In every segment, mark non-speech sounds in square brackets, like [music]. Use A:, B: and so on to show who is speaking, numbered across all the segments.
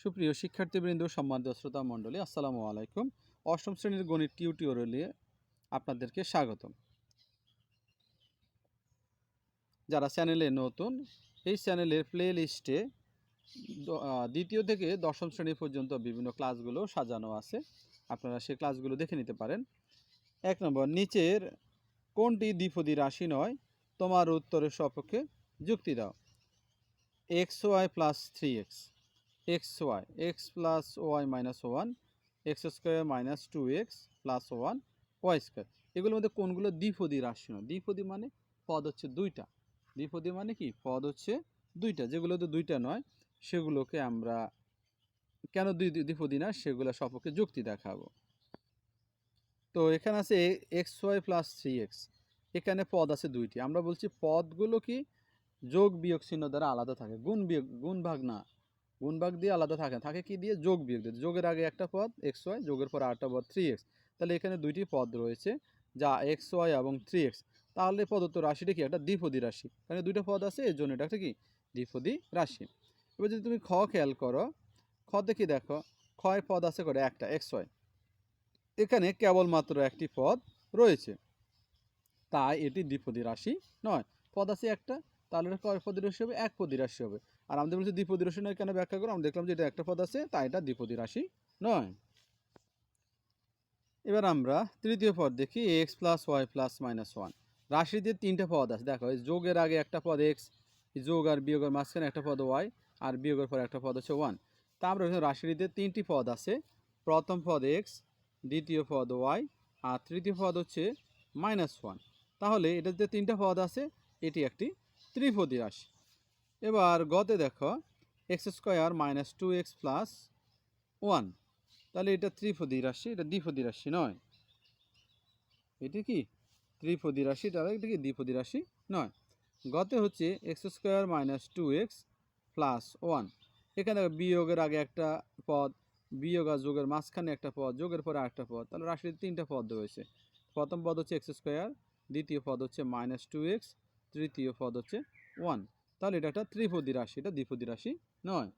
A: সুপ্রিয় শিক্ষার্থীবৃন্দ, সম্মানিত শ্রোতা মণ্ডলী, আসসালামু আলাইকুম। অষ্টম শ্রেণির গণিত টিউটোরিয়ালে আপনাদেরকে স্বাগতম। যারা চ্যানেলে নতুন, এই চ্যানেলের প্লে লিস্টে দ্বিতীয় থেকে দশম শ্রেণি পর্যন্ত বিভিন্ন ক্লাসগুলো সাজানো আছে। আপনারা সেই ক্লাসগুলো দেখে নিতে পারেন। এক নম্বর, নিচের কোনটি দ্বিপদী রাশি নয়, তোমার উত্তরের সপক্ষে যুক্তি দাও। X y plus three x. X y x plus y minus one x square minus two x plus one y square এগুলোর মধ্যে কোনগুলো দ্বিপদী রাশি নয়? দ্বিপদী মানে পদ হচ্ছে দুইটা। দ্বিপদী মানে কি? পদ হচ্ছে দুইটা। যেগুলোতে দুইটা নয়, সেগুলোকে আমরা কেন দুই- দ্বিপদী না? সেগুলো সপক্ষে যুক্তি দেখাবো। তো এখানে আছে x y plus three x এখানে পদ আছে দুইটি। আমরা বলছি পদগুলো কি? যোগ বিয়োগ চিহ্ন দ্বারা আলাদা থাকে। গুণ বিয়োগ, গুণ ভাগ না। গুণ ভাগ দিয়ে আলাদা থাকে। থাকে কি দিয়ে? যোগ বিয়োগ দিয়ে। যোগের আগে একটা পদ এক্স ওয়াই যোগের পর আরেকটা পদ থ্রি এক্স তাহলে এখানে দুইটি পদ রয়েছে যা এক্স ওয়াই এবং থ্রি এক্স তাহলে প্রদত্ত রাশিটা কি? একটা দ্বিপদী রাশি। কারণ দুইটা পদ আছে, এর জন্য এটা একটা কি? দ্বিপদী রাশি। এবার যদি তুমি খ খেয়াল করো, খতে কি দেখো? ক্ষয় পদ আছে করে একটা এক্স ওয়াই এখানে কেবলমাত্র একটি পদ রয়েছে। তাই এটি দ্বিপদী রাশি নয়। পদ আছে একটা, তাহলে কয় পদী রাশি হবে? এক পদী রাশি হবে। আর আমাদের বলছে দ্বিপদী রাশি নয়, কেন ব্যাখ্যা করো? আমরা দেখলাম যে এটা একটা পদ আছে, তাই এটা দ্বিপদী রাশি নয়। এবার আমরা তৃতীয় পদ দেখি x plus y plus minus one রাশিতে তিনটা পদ আছে, দেখো যোগের আগে একটা পদ এক্স যোগ আর বিয়োগের মাঝখানে একটা পদ ওয়াই আর বিয়োগের পর একটা পদ হচ্ছে ওয়ান তা আমরা রাশিটিতে তিনটি পদ আছে, প্রথম পদ এক্স দ্বিতীয় পদ ওয়াই আর তৃতীয় পদ হচ্ছে মাইনাস ওয়ান তাহলে এটাতে তিনটা পদ আছে, এটি একটি ত্রিপদী রাশি। এবার গতে দেখো x square minus two x plus one তাহলে এটা ত্রিপদী রাশি, এটা দ্বিপদী রাশি নয়। এটি কি? ত্রিপদী রাশি, তাহলে এটা কি দ্বিপদী রাশি নয়। গতে হচ্ছে x square minus two x plus one এখানে দেখো বিয়োগের আগে একটা পদ, বিয়োগ আর যোগের মাঝখানে একটা পদ, যোগের পরে আরেকটা পদ। তাহলে রাশির তিনটা পদ রয়েছে। প্রথম পদ হচ্ছে এক্স স্কোয়ার দ্বিতীয় পদ হচ্ছে মাইনাস টু এক্স তৃতীয় পদ হচ্ছে ওয়ান তাহলে এটা একটা ত্রিপদী রাশি, এটা দ্বিপদী রাশি নয়।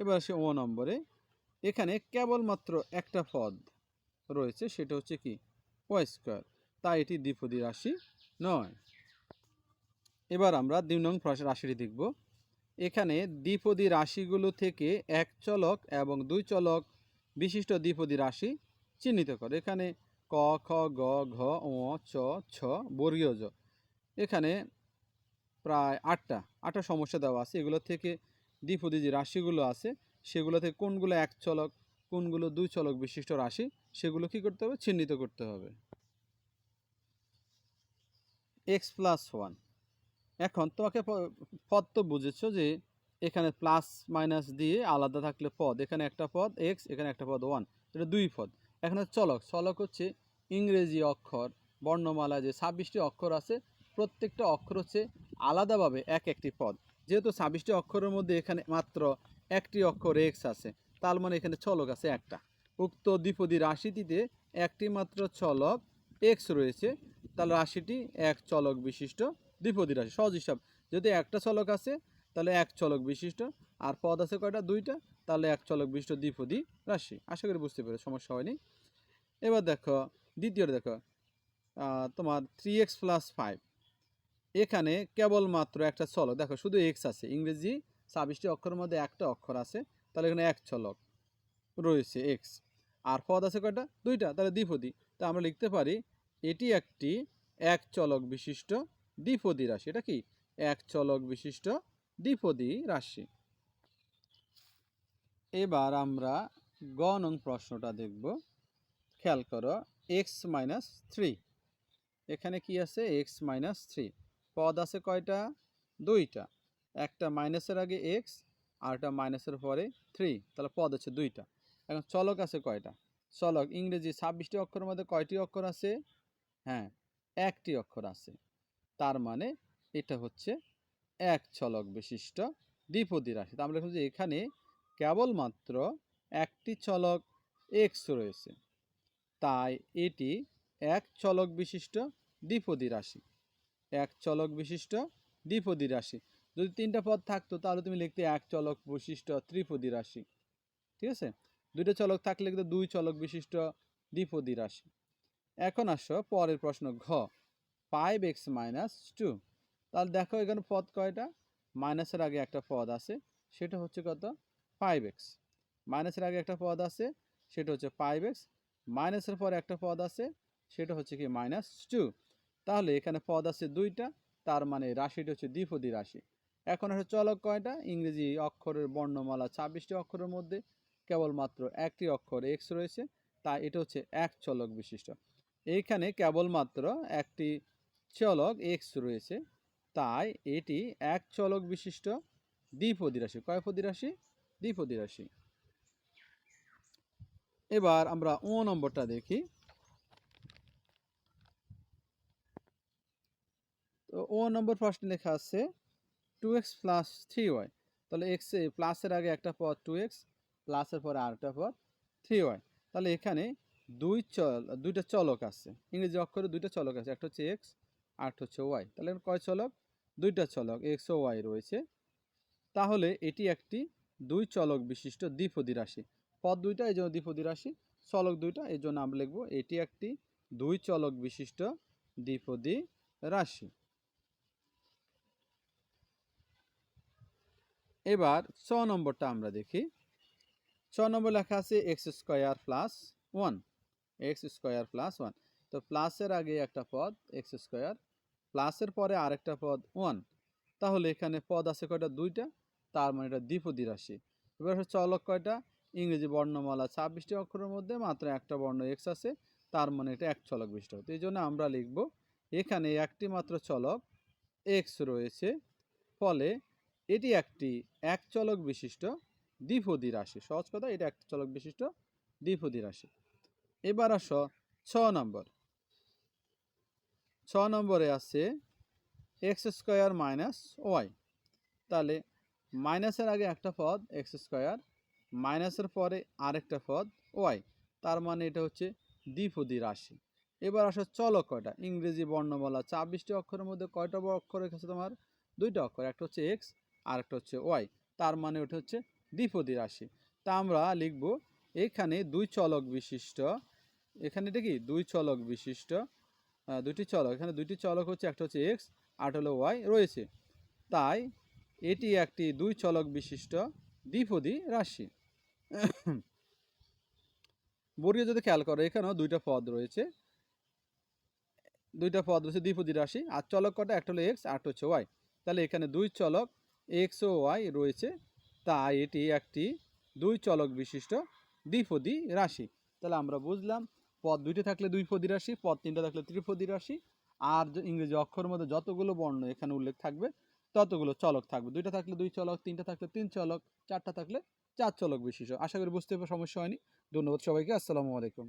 A: এবার আসে ও নম্বরে। এখানে কেবলমাত্র একটা পদ রয়েছে, সেটা হচ্ছে কি? ওয়াই স্কোয়ার তাই এটি দ্বিপদী রাশি নয়। এবার আমরা দুই নং রাশিটি দেখব। এখানে দ্বিপদী রাশিগুলো থেকে এক চলক এবং দুই চলক বিশিষ্ট দ্বিপদী রাশি চিহ্নিত করে। এখানে ক, খ, গ, ঘ ও চ, ছ, বর্গীয় জ। এখানে প্রায় আটটা আটটা সমস্যা দেওয়া আছে। এগুলো থেকে দ্বিপদী যে রাশিগুলো আছে, সেগুলো থেকে কোনগুলো এক চলক, কোনগুলো দুই চলক বিশিষ্ট রাশি, সেগুলো কি করতে হবে? চিহ্নিত করতে হবে। এক্স প্লাস ওয়ান এখন তোমাকে পদ তো বুঝেছ যে এখানে প্লাস মাইনাস দিয়ে আলাদা থাকলে পদ, এখানে একটা পদ এক্স এখানে একটা পদ ওয়ান এটা দুই পদ। এখানে চলক চলক হচ্ছে ইংরেজি অক্ষর বর্ণমালা যে ছাব্বিশটি অক্ষর আছে প্রত্যেকটা অক্ষর হচ্ছে আলাদাভাবে এক একটি পদ। যেহেতু ছাব্বিশটি অক্ষরের মধ্যে এখানে মাত্র একটি অক্ষর এক্স আছে, তার মানে এখানে ছলক আছে একটা। উক্ত দ্বিপদী রাশিটিতে একটি মাত্র ছলক এক্স রয়েছে, তাহলে রাশিটি এক চলক বিশিষ্ট দ্বিপদী রাশি। সহজ হিসাব, যদি একটা চলক আছে, তাহলে এক চলক বিশিষ্ট, আর পদ আছে কয়টা? দুইটা, তাহলে এক চলক বিশিষ্ট দ্বিপদী রাশি। আশা করি বুঝতে পেরে সমস্যা হয়নি। এবার দেখো দ্বিতীয় দেখো তোমার থ্রি এক্স প্লাস ফাইভ এখানে কেবলমাত্র একটা চলক দেখো, শুধু এক্স আছে, ইংরেজি ছাব্বিশটি অক্ষরের মধ্যে একটা অক্ষর আছে, তাহলে এখানে এক চলক রয়েছে এক্স আর পদ আছে কয়টা? দুইটা, তাহলে দ্বিপদী। তা আমরা লিখতে পারি, এটি একটি এক চলক বিশিষ্ট দ্বিপদী রাশি। এটা কি? এক চলক বিশিষ্ট দ্বিপদী রাশি। এবার আমরা গ নং প্রশ্নটা দেখব। খেয়াল করো এক্স মাইনাস থ্রি। এখানে কি আছে? X minus three. পদ আছে কয়টা? দুইটা। একটা মাইনাসের আগে এক্স আর একটা মাইনাসের পরে থ্রি তাহলে পদ আছে দুইটা। এখন চলক আছে কয়টা? চলক, ইংরেজি ছাব্বিশটি অক্ষরের মধ্যে কয়টি অক্ষর আছে? হ্যাঁ একটি অক্ষর আছে। তার মানে এটা হচ্ছে এক চলক বিশিষ্ট দ্বিপদী রাশি। তা আমরা লিখলাম যে এখানে কেবলমাত্র একটি চলক এক্স রয়েছে। তাই এটি এক চলক বিশিষ্ট দ্বিপদী রাশি। এক চলক বিশিষ্ট দ্বিপদী রাশি। যদি তিনটা পদ থাকতো, তাহলে তুমি লিখতে এক চলক বিশিষ্ট ত্রিপদী রাশি। ঠিক আছে? দুইটা চলক থাকলে কিন্তু দুই চলক বিশিষ্ট দ্বিপদী রাশি। এখন আসো পরের প্রশ্ন ঘ। Five x minus two. তাহলে দেখো এখানে পদ কয়টা? মাইনাসের আগে একটা পদ আছে, সেটা হচ্ছে কত? Five x. মাইনাসের আগে একটা পদ আছে, সেটা হচ্ছে ফাইভ এক্স। মাইনাসের পরে একটা পদ আছে, সেটা হচ্ছে কি? Minus two. তাহলে এখানে পদ আছে দুইটা, তার মানে রাশিটা হচ্ছে দ্বিপদী রাশি। এখন হচ্ছে চলক কয়টা? ইংরেজি অক্ষরের বর্ণমালা ছাব্বিশটি অক্ষরের মধ্যে, কেবলমাত্র একটি অক্ষর এক্স রয়েছে, তাই এটা হচ্ছে এক চলক বিশিষ্ট। এইখানে কেবলমাত্র একটি চলক এক্স রয়েছে, তাই এটি এক চলক বিশিষ্ট দ্বিপদী রাশি। কয়পদী রাশি? দ্বিপদী রাশি। এবার আমরা ও নম্বরটা দেখি। তো ও নম্বর প্রশ্নে লেখা আছে two x plus three y তাহলে এক্স প্লাসের আগে একটা পদ টু এক্স প্লাসের পরে আরেকটা পদ থ্রি ওয়াই তাহলে এখানে দুই চল, দুইটা চলক আছে। ইংরেজি অক্ষরে দুইটা চলক আছে, একটা হচ্ছে এক্স আরেকটা হচ্ছে ওয়াই তাহলে কয় চলক? দুইটা চলক এক্স ও ওয়াই রয়েছে। তাহলে এটি একটি দুই চলক বিশিষ্ট দ্বিপদী রাশি। পদ দুইটা, এই জন্য দ্বিপদী রাশি। চলক দুইটা, এই জন্য আমরা লিখব এটি একটি দুই চলক বিশিষ্ট দ্বিপদী রাশি। এবার ছ নম্বরটা আমরা দেখি। ছ নম্বর লেখা আছে x square plus one x square plus one তো প্লাসের আগে একটা পদ এক্স স্কোয়ার প্লাসের পরে আরেকটা পদ ওয়ান তাহলে এখানে পদ আছে কয়টা? দুইটা। তার মানে এটা দ্বিপদী রাশি। এবার হচ্ছে চলক কয়টা? ইংরেজি বর্ণমালা ছাব্বিশটি অক্ষরের মধ্যে মাত্র একটা বর্ণ এক্স আছে। তার মানে এটা এক চলক বিশিষ্ট। তো এই জন্য আমরা লিখব, এখানে একটি মাত্র চলক এক্স রয়েছে। ফলে এটি একটি এক চলক বিশিষ্ট দ্বিপদী রাশি। সহজ কথা, এটা এক চলক বিশিষ্ট দ্বিপদী রাশি। এবার আস ছ নম্বর। ছ নম্বরে আছে এক্স স্কোয়ার মাইনাস ওয়াই। তাহলে মাইনাসের আগে একটা পদ, এক্স স্কোয়ার মাইনাসের পরে আরেকটা পদ, ওয়াই। তার মানে এটা হচ্ছে দ্বিপদী রাশি। এবার আসো চলক কয়টা? ইংরেজি বর্ণমালা, ছাব্বিশটি অক্ষরের মধ্যে কয়টা অক্ষর রেখেছে তোমার? দুইটা অক্ষর। একটা হচ্ছে এক্স আর একটা হচ্ছে ওয়াই, তার মানে ওটা হচ্ছে দ্বিপদী রাশি। তা আমরা লিখব এখানে দুই চলক বিশিষ্ট, এখানে এটা কি? দুই চলক বিশিষ্ট দুটি চলক। এখানে দুটি চলক হচ্ছে, একটা হচ্ছে এক্স আর হলো ওয়াই রয়েছে। তাই এটি একটি দুই চলক বিশিষ্ট দ্বিপদী রাশি। [coughs] বর্গীয় যদি খেয়াল করো, এখানেও দুইটা পদ রয়েছে। দুইটা পদ রয়েছে দ্বিপদী রাশি, আর চলক কটা? একটা হলো এক্স আর হচ্ছে ওয়াই তাহলে এখানে দুই চলক এক্স ও ওয়াই রয়েছে, তাই এটি একটি দুই চলক বিশিষ্ট দ্বিপদী রাশি। তাহলে আমরা বুঝলাম, পদ দুইটা থাকলে দুই পদী রাশি, পদ তিনটা থাকলে ত্রিপদী রাশি, আর ইংরেজি অক্ষরের মধ্যে যতগুলো বর্ণ এখানে উল্লেখ থাকবে, ততগুলো চলক থাকবে। দুইটা থাকলে দুই চলক, তিনটা থাকলে তিন চলক, চারটা থাকলে চার চলক বিশিষ্ট। আশা করি বুঝতে সমস্যা হয়নি। ধন্যবাদ সবাইকে, আসসালামু আলাইকুম।